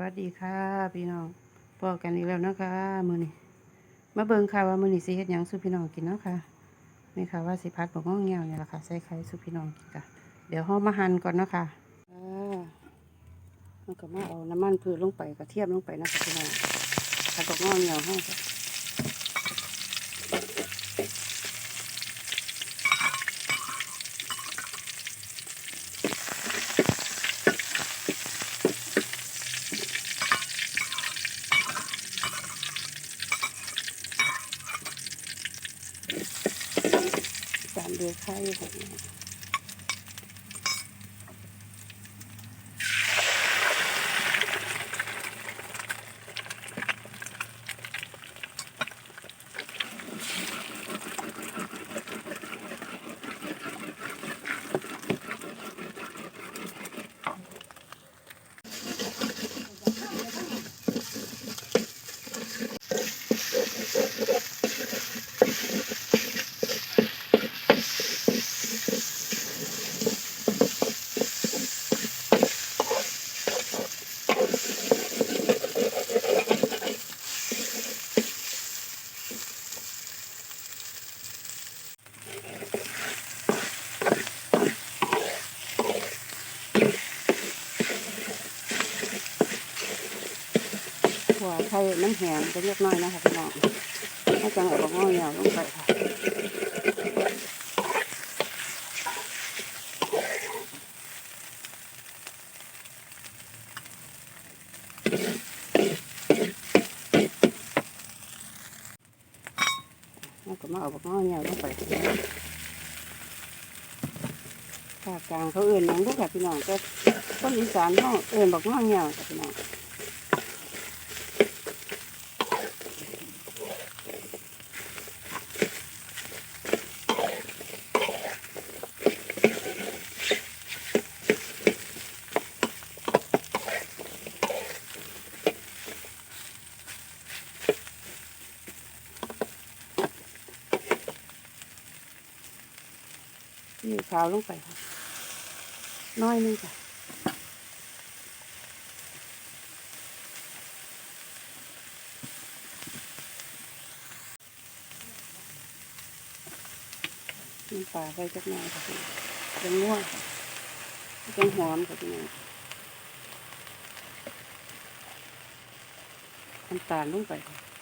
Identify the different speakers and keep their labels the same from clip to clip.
Speaker 1: วัสดีค่ะพี่น้องพอกันอีกแล้วนะคะมือนี่มาเบิ่งค่ะว่ามือนี่สิเฮ็ดหยังสู่พี่น้องกินเนาะค่ะนี่ค่ะว่าสิพัดบอกง่องเงี้ยวเนี่ยแหละค่ะใส่ไข่สู่พี่น้องกินค่ะเดี๋ยวห่อมาหั่นก่อนเนาะค่ะอ่ามันก็มาเอาน้ำมันพืชลงไปกระเทียมลงไปนะคะพี่น้องผัดบกง่องเงี้ยวเฮาค่ะ ตามด้ว ยไข่ค่ะพี่น้องหัวไข่มันแหงจะเรียกน้อยนะคะพี่น้องให้จังเอาบกง้องเงียวลงไปค่ะแล้วก็มาเอาบักง้อเงียวลงไปภาคกลางเขาเอื่นหยังพวกค่ะพี่น้องแต่คนอีสานเขาเอื่นบักง้อเงียวค่ะพี่น้อง นี่ขาวลงไปค่ะ น้อยนึงค่ะมีปลาไปจักหน่อยค่ะจะง่วงจะหอมค่ะพี่น้องน้ำตาลลงไปค่ะ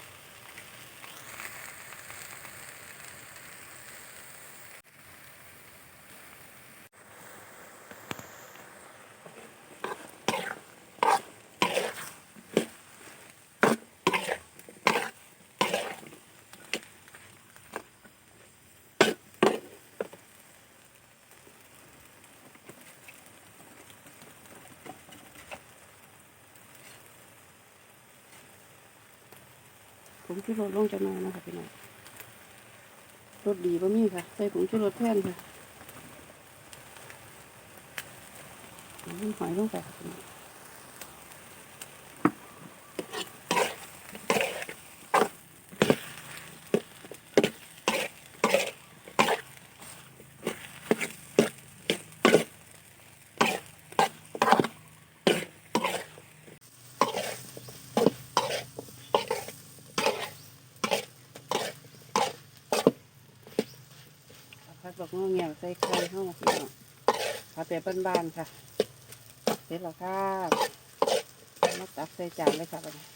Speaker 1: งชูรสลงจะมานะคะพี่น้องรสดีบะมี่ค่ะ ใส่ผงชูรสแท่นค่ะหอยลงไปค่ะพี่น้อง บอกงอเงียวใส่ไข่เข้ามาพี่น้องผัดแบบบ้านๆค่ะ เสร็จแล้วค่ะมาตักใส่จานเลยค่ะ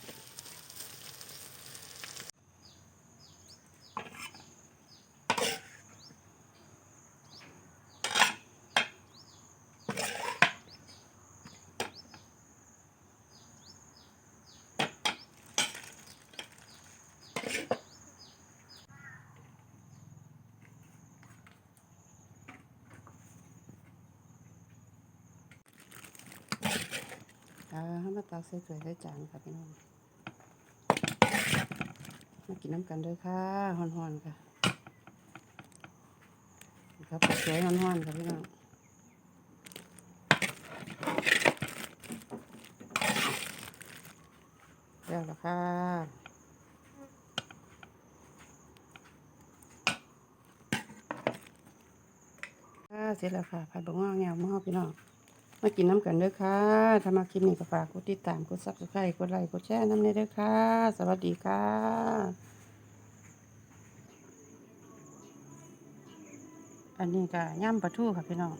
Speaker 1: บัดนี้ามาตักใส่ถ้วยใส่จานค่ะพี่น้อง มากินน้ำกันด้วยค่ะฮ้อนๆค่ะครับสวยฮ้อนๆค่ะพี่น้องแล้วละค่ะค่ะเสร็จแล้วค่ะผัดบะงอแงวหม้อพี่น้อง มากินน้ำกันเด้อค่ะถ้ามาคลิปนี้ก็ฝากกดติดตามกดซับสไครต์กดไลค์กดแชร์น้ำในเด้อค่ะ สวัสดีค่ะอันนี้ก็ย่ำปลาทูค่ะพี่น้อง